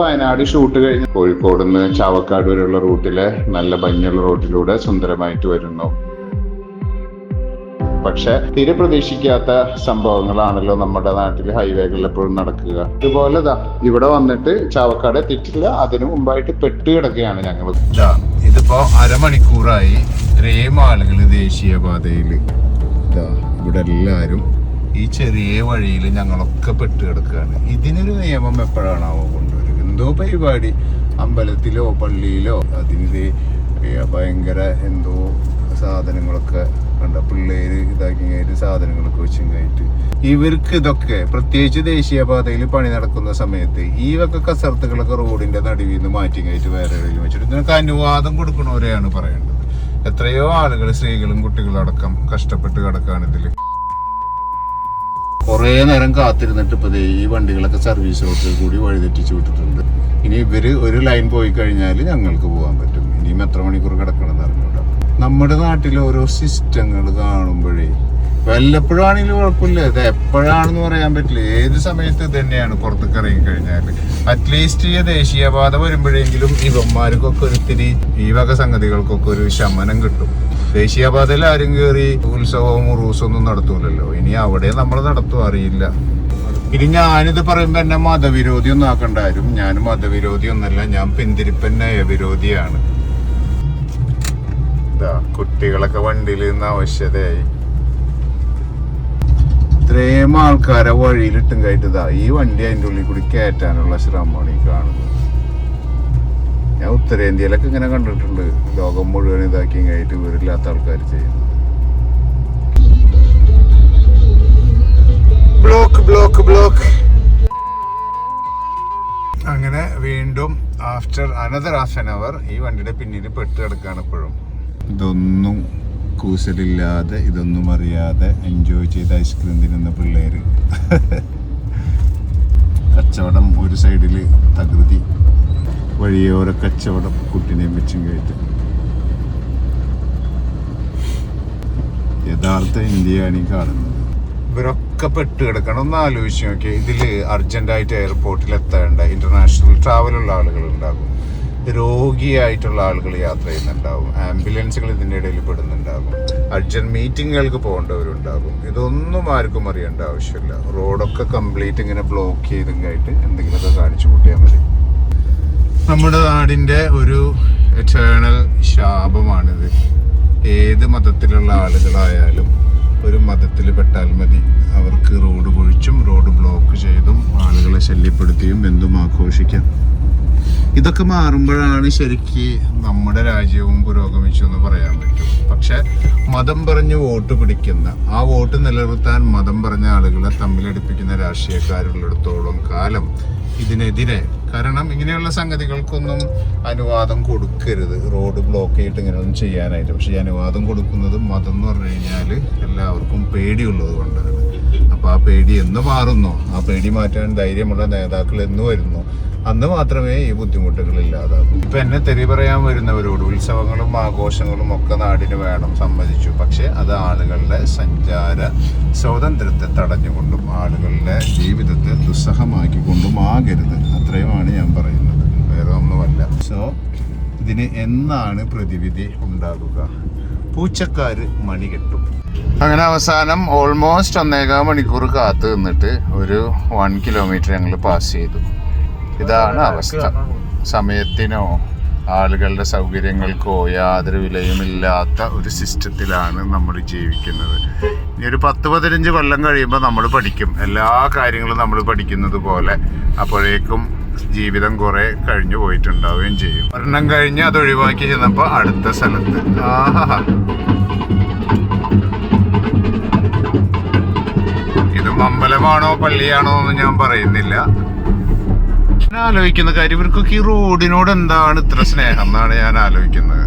Wayanad shoot കഴിഞ്ഞ് കോഴിക്കോട് നിന്ന് ചാവക്കാട് വരെയുള്ള റൂട്ടിലെ നല്ല ഭംഗിയുള്ള റോഡിലൂടെ സുന്ദരമായിട്ട് വരുന്നു. പക്ഷെ തീരെ പ്രതീക്ഷിക്കാത്ത സംഭവങ്ങളാണല്ലോ നമ്മുടെ നാട്ടിൽ ഹൈവേകളിൽ എപ്പോഴും നടക്കുക. ഇതുപോലെ ഇവിടെ വന്നിട്ട് ചാവക്കാട് എത്തിയിട്ടില്ല അതിനു മുമ്പായിട്ട് പെട്ട് കിടക്കുകയാണ് ഞങ്ങൾ ഇതിപ്പോ അരമണിക്കൂറായി ഇത്രയും ആളുകൾ ദേശീയപാതയിൽ ഇവിടെ എല്ലാരും ഈ ചെറിയ വഴിയിൽ ഞങ്ങളൊക്കെ പെട്ട് കിടക്കുകയാണ്. ഇതിനൊരു നിയമം എപ്പോഴാണാവോ കൊണ്ടുവരും എന്തോ പരിപാടി. അമ്പലത്തിലോ പള്ളിയിലോ. അതിനിത് ഭയങ്കര എന്തോ സാധനങ്ങളൊക്കെ കണ്ട പിള്ളേര് ഇതാക്കി കഴിഞ്ഞിട്ട് സാധനങ്ങളൊക്കെ വെച്ചും കഴിഞ്ഞിട്ട് ഇവർക്ക് ഇതൊക്കെ പ്രത്യേകിച്ച് ദേശീയപാതയിൽ പണി നടക്കുന്ന സമയത്ത് ഈ വക കസർത്തുകളൊക്കെ റോഡിന്റെ നടുവിൽ നിന്ന് മാറ്റി കഴിഞ്ഞിട്ട് വേറെ എവിടെയും വെച്ചിട്ട് ഇതിനൊക്കെ അനുവാദം കൊടുക്കണവരെയാണ് പറയേണ്ടത്. എത്രയോ ആളുകൾ സ്ത്രീകളും കുട്ടികളും അടക്കം കഷ്ടപ്പെട്ട് കിടക്കുകയാണ് ഇതിൽ കുറേ നേരം കാത്തിരുന്നിട്ട് ഇപ്പൊ ദേ ഈ വണ്ടികളൊക്കെ സർവീസ് റോഡിൽ കൂടി വഴിതെറ്റിച്ച് വിട്ടിട്ടുണ്ട്. ഇനി ഇവർ ഒരു ലൈൻ പോയി കഴിഞ്ഞാൽ ഞങ്ങൾക്ക് പോകാൻ പറ്റും. ഇനിയും എത്ര മണിക്കൂർ കിടക്കണം അറിഞ്ഞൂടാ. നമ്മുടെ നാട്ടിലെ ഓരോ സിസ്റ്റങ്ങൾ കാണുമ്പോഴേ വല്ലപ്പോഴാണെങ്കിലും കുഴപ്പമില്ല. ഇത് എപ്പോഴാണെന്ന് പറയാൻ പറ്റില്ല. ഏത് സമയത്ത് തന്നെയാണ് പുറത്തേക്ക് ഇറങ്ങി കഴിഞ്ഞാൽ അറ്റ്ലീസ്റ്റ് ഈ ദേശീയപാത വരുമ്പോഴെങ്കിലും ഇവന്മാർക്കൊക്കെ ഒരിത്തിരി ഈ വക സംഗതികൾക്കൊക്കെ ഒരു ശമനം കിട്ടും. ദേശീയപാതയിൽ ആരും കയറി ഉത്സവവും ഒന്നും നടത്തൂലല്ലോ. ഇനി അവിടെ നമ്മൾ നടത്തും അറിയില്ല. ഇനി ഞാനിത് പറയുമ്പോ എന്നെ മതവിരോധി ഒന്നും ആക്കണ്ടാരും ഞാൻ മതവിരോധി ഒന്നല്ല ഞാൻ പിന്തിരിപ്പൻ നയവിരോധിയാണ്. ഇതാ കുട്ടികളൊക്കെ വണ്ടിയിൽ നിന്ന് ആവശ്യതയായി. ഇത്രയും ആൾക്കാരെ വഴിയിലിട്ടും കയറ്റതാ ഈ വണ്ടി അതിന്റെ ഉള്ളിൽ കൂടി കയറ്റാനുള്ള ശ്രമമാണ് ഈ കാണുന്നത്. ഞാൻ ഉത്തരേന്ത്യയിലൊക്കെ ഇങ്ങനെ കണ്ടിട്ടുണ്ട്. ലോകം മുഴുവൻ ഇതാക്കി കഴിഞ്ഞിട്ട് വീടില്ലാത്ത ആൾക്കാർ ചെയ്യുന്നു ബ്ലോക്ക് ബ്ലോക്ക് ബ്ലോക്ക്. അങ്ങനെ വീണ്ടും after another half an hour ഈ വണ്ടിയുടെ പിന്നിൽ പെട്ട് കിടക്കുകയാണ് ഇപ്പോഴും. ഇതൊന്നും കൂസലില്ലാതെ ഇതൊന്നും അറിയാതെ എൻജോയ് ചെയ്ത് ഐസ്ക്രീം തിന്നുന്ന പിള്ളേര്. കച്ചവടം ഒരു സൈഡിൽ തകൃതി. വഴിയോര കച്ചവടം കുട്ടിനെയും വെച്ചും കയറ്റി. യഥാർത്ഥ ഇന്ത്യയാണ് ഈ കാണുന്നത്. ഇവരൊക്കെ പെട്ട് കിടക്കണം. ഒന്ന് ആലോചിച്ച് നോക്കി ഇതിൽ അർജന്റായിട്ട് എയർപോർട്ടിൽ എത്തേണ്ട ഇന്റർനാഷണൽ ട്രാവലുള്ള ആളുകൾ ഉണ്ടാകും. രോഗിയായിട്ടുള്ള ആളുകൾ യാത്ര ചെയ്യുന്നുണ്ടാവും ആംബുലൻസുകൾ ഇതിന്റെ ഇടയിൽ പെടുന്നുണ്ടാകും. അർജന്റ് മീറ്റിങ്ങുകൾക്ക് പോകേണ്ടവരുണ്ടാകും. ഇതൊന്നും ആർക്കും അറിയേണ്ട ആവശ്യമില്ല. റോഡൊക്കെ കംപ്ലീറ്റ് ഇങ്ങനെ ബ്ലോക്ക് ചെയ്തും എന്തെങ്കിലുമൊക്കെ കാണിച്ചു കൂട്ടിയാൽ മതി. നമ്മുടെ നാടിന്റെ ഒരു എറ്റേണൽ ശാപമാണിത്. ഏത് മതത്തിലുള്ള ആളുകളായാലും ഒരു മതത്തിൽ പെട്ടാൽ മതി. അവർക്ക് റോഡ് പൊഴിച്ചും റോഡ് ബ്ലോക്ക് ചെയ്തും ആളുകളെ ശല്യപ്പെടുത്തിയും എന്തും ആഘോഷിക്കാം. ഇതൊക്കെ മാറുമ്പോഴാണ് ശരിക്ക് നമ്മുടെ രാജ്യവും പുരോഗമിച്ചു എന്ന് പറയാൻ പറ്റും. പക്ഷെ മതം പറഞ്ഞ് വോട്ട് പിടിക്കുന്ന ആ വോട്ട് നിലനിർത്താൻ മതം പറഞ്ഞ ആളുകളെ തമ്മിലടിപ്പിക്കുന്ന രാഷ്ട്രീയക്കാരുള്ളിടത്തോളം കാലം ഇതിനെതിരെ. കാരണം ഇങ്ങനെയുള്ള സംഗതികൾക്കൊന്നും അനുവാദം കൊടുക്കരുത്. റോഡ് ബ്ലോക്ക് ചെയ്തിട്ട് ഇങ്ങനെയൊന്നും ചെയ്യാനായിട്ട്. പക്ഷെ ഈ അനുവാദം കൊടുക്കുന്നത് മതം എന്ന് പറഞ്ഞു കഴിഞ്ഞാൽ എല്ലാവർക്കും പേടിയുള്ളത് കൊണ്ടാണ്. അപ്പോൾ ആ പേടി എന്ന് മാറുന്നോ? ആ പേടി മാറ്റാൻ ധൈര്യമുള്ള നേതാക്കൾ എന്ന് വരുന്നു? അന്ന് മാത്രമേ ഈ ബുദ്ധിമുട്ടുകൾ ഇല്ലാതാകൂ. ഇപ്പൊ എന്നെ തെറി പറയാൻ വരുന്നവരോട് ഉത്സവങ്ങളും ആഘോഷങ്ങളും ഒക്കെ നാടിന് വേണം സമ്മതിച്ചു. പക്ഷെ അത് ആളുകളുടെ സഞ്ചാര സ്വാതന്ത്ര്യത്തെ തടഞ്ഞുകൊണ്ടും ആളുകളുടെ ജീവിതത്തെ ദുസ്സഹമാക്കിക്കൊണ്ടും ആകരുത്. അത്രയുമാണ് ഞാൻ പറയുന്നത്. വേറെ ഒന്നുമല്ല. സോ ഇതിന് എന്നാണ് പ്രതിവിധി ഉണ്ടാകുക? പൂച്ചക്കാര് മണി കെട്ടും. അങ്ങനെ അവസാനം ഓൾമോസ്റ്റ് ഒന്നേകാൽ മണിക്കൂർ കാത്തു നിന്നിട്ട് ഒരു വൺ കിലോമീറ്റർ ഞങ്ങൾ പാസ് ചെയ്തു. ഇതാണ് അവസ്ഥ. സമയത്തിനോ ആളുകളുടെ സൗകര്യങ്ങൾക്കോ യാതൊരു വിലയുമില്ലാത്ത ഒരു സിസ്റ്റത്തിലാണ് നമ്മൾ ജീവിക്കുന്നത്. ഇനി ഒരു പത്ത് പതിനഞ്ച് കൊല്ലം കഴിയുമ്പോൾ നമ്മൾ പഠിക്കും. എല്ലാ കാര്യങ്ങളും നമ്മൾ പഠിക്കുന്നത് പോലെ അപ്പോഴേക്കും ജീവിതം കുറെ കഴിഞ്ഞു പോയിട്ടുണ്ടാവുകയും ചെയ്യും. ഒരെണ്ണം കഴിഞ്ഞ് അത് ഒഴിവാക്കി ചെന്നപ്പോൾ അടുത്ത സ്ഥലത്ത്. ആഹാ ഇത് അമ്പലമാണോ പള്ളിയാണോ എന്ന് ഞാൻ പറയുന്നില്ല. ഞാൻ ആലോചിക്കുന്ന കാര്യം. ഇവർക്കൊക്കെ ഈ റോഡിനോട് എന്താണ് ഇത്ര സ്നേഹം എന്നാണ് ഞാൻ ആലോചിക്കുന്നത്.